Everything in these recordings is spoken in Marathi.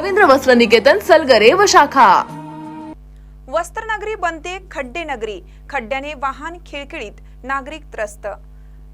रवींद्र वस्त्र निकेतन सलगरे व शाखा. वस्त्रनगरी बनते खड्डे नगरी. खड्ड्याने वाहन खिळखिळीत नागरिक त्रस्त.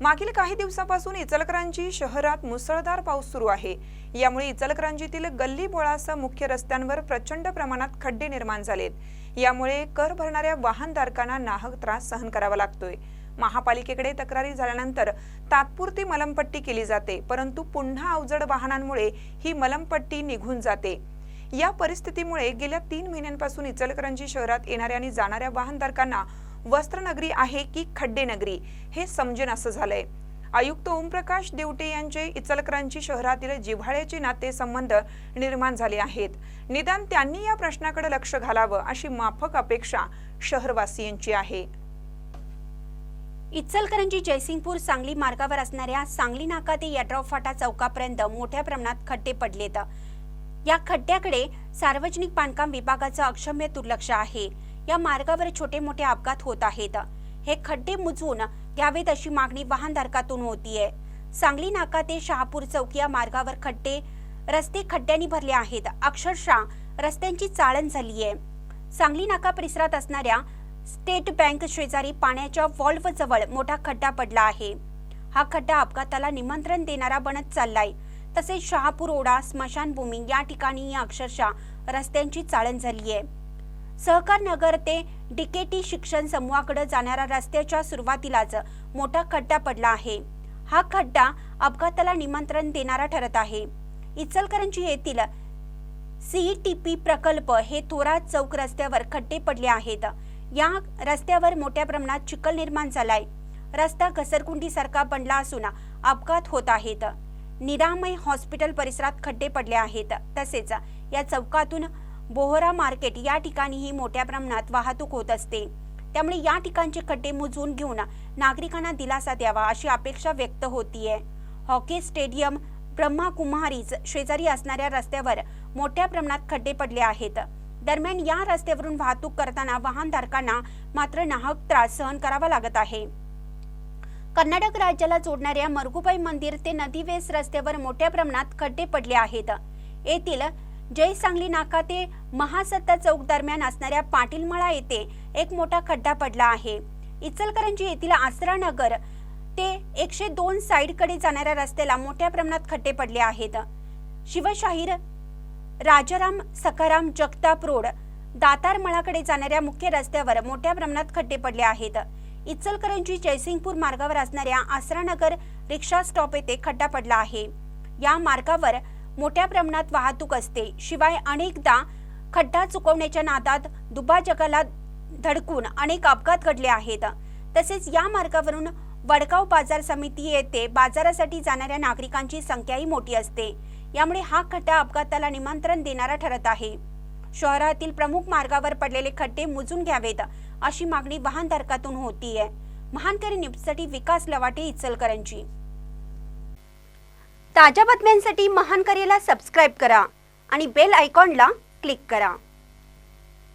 मागील काही दिवसापासून इचलकरांजी शहरात मुसळधार पाऊस सुरू आहे. यामुळे इचलकरांजीतील गल्ली बोळासह मुख्य रस्त्यांवर प्रचंड प्रमाणात खड्डे निर्माण झालेत. यामुळे कर भरणाऱ्या वाहनधारकांना नाहक त्रास सहन करावा लागतोय. महापालिकेकडे तक्रारी झाल्यानंतर तात्पुरती मलमपट्टी केली जाते परंतु पुन्हा अवजड वाहनांमुळे ही मलमपट्टी निघून जाते. या परिस्थितीमुळे गेल्या तीन महिन्यांपासून इचलकरंजी शहरात येणाऱ्या आणि जाणाऱ्या वाहनधारकांना वस्त्रनगरी आहे की खड्डे नगरी हे समजेन असं झालंय. आयुक्त ओमप्रकाश देवटे यांचे इचलकरांची शहरातील जिव्हाळ्याचे नाते संबंध निर्माण झाले आहेत. निदान त्यांनी या प्रश्नाकडे लक्ष घालावं अशी माफक अपेक्षा शहरवासियांची आहे. इचलकरंजी जयसिंगपूर सांगली मार्गावर असणाऱ्या सांगली नाका ते यड्राव फाटा चौकापर्यंत मोठ्या प्रमाणात खड्डे पडलेत. या खड्ड्याकडे सार्वजनिक बांधकाम विभागाचं अक्षम्य दुर्लक्ष आहे. या मार्गावर छोटे मोठे अपघात होत आहेत. हे खड्डे मुजवून घ्यावेत अशी मागणी वाहनधारकातून होतीये. सांगली नाका ते शहापूर चौक या मार्गावर खड्डे रस्ते खड्ड्यांनी भरले आहेत. अक्षरशः रस्त्यांची चाळण झाली आहे सांगली नाका परिसरात असणाऱ्या स्टेट बँक शेजारी पाण्याच्या व्हॉल्व जवळ मोठा खड्डा पडला आहे. हा खड्डा अपघाताला निमंत्रण देणारा बनत चाललाय. तसेच शहापूर ओढा स्मशानभूमी या ठिकाणी अक्षरशः रस्त्यांची चाळण झाली आहे सहकार नगर ते डीकेटी शिक्षण समूहाकडे जाणाऱ्या रस्त्याच्या सुरुवातीलाच मोठा खड्डा पडला आहे. हा खड्डा अपघाताला निमंत्रण देणारा ठरत आहे. इचलकरंजी येथील सीईटीपी प्रकल्प हे थोरात चौक रस्त्यावर खड्डे पडले आहेत. या रस्त्यावर मोठ्या प्रमाणात चिखल निर्माण झालाय. रस्ता घसरकुंडीसारखा बनला असून अपघात होत आहेत. निरामय हॉस्पिटल परिसरात खड्डे पडले आहेत. तसेच या चौकातून बोहरा मार्केट या ठिकाणीही मोठ्या प्रमाणात वाहतूक होत असते. त्यामुळे या ठिकाणचे खड्डे मुजवून घेऊन नागरिकांना दिलासा द्यावा अशी अपेक्षा व्यक्त होतीये. हॉकी स्टेडियम ब्रह्मा ब्रह्माकुमारीज शेजारी असणाऱ्या रस्त्यावर मोठ्या प्रमाणात खड्डे पडले आहेत. दरम्यान या रस्त्यावरून वाहतूक करताना वाहनधारकांना मात्र नाहक त्रास सहन करावा लागत आहे. कर्नाटक राज्याला जोडणाऱ्या मरगुबाई मंदिर ते नदीवेस रस्त्यावर मोठ्या प्रमाणात खड्डे पडले आहेत. येथील जय सांगली नाका ते महासत्ता चौक दरम्यान असणाऱ्या पाटीलमळा येथे एक मोठा खड्डा पडला आहे. इचलकरंजी येथील आसरा नगर ते एकशे दोन साईडकडे जाणाऱ्या रस्त्याला मोठ्या प्रमाणात खड्डे पडले आहेत. शिवशाहीर राजाराम सखाराम जगताप रोड दातारमळाकडे जाणाऱ्या मुख्य रस्त्यावर मोठ्या प्रमाणात खड्डे पडले आहेत. इचलकरंजी जयसिंगपूर मार्गावर असणाऱ्या आसरानगर रिक्षा स्टॉप येथे खड्डा पडला आहे. या मार्गावर मोठ्या प्रमाणात वाहतूक असते. शिवाय अनेकदा खड्डा चुकवण्याच्या नादात दुबा जगाला धडकून अनेक अपघात घडले आहेत. तसेच या मार्गावरून वडगाव बाजार समिती येथे बाजारासाठी जाणाऱ्या नागरिकांची संख्याही मोठी असते. यामुळे हा खड्डा अपघाताला निमंत्रण देणारा ठरत आहे. शहरातील प्रमुख मार्गावर पडलेले खड्डे मुजून घ्यावेत अशी मागणी वाहनधारकातून होतीये. महानकरी न्यूजसाठी विकास लवाटे इचलकरंजी. ताज्या बातम्यांसाठी महानकरीला सबस्क्राईब करा आणि बेल आयकॉनला क्लिक करा.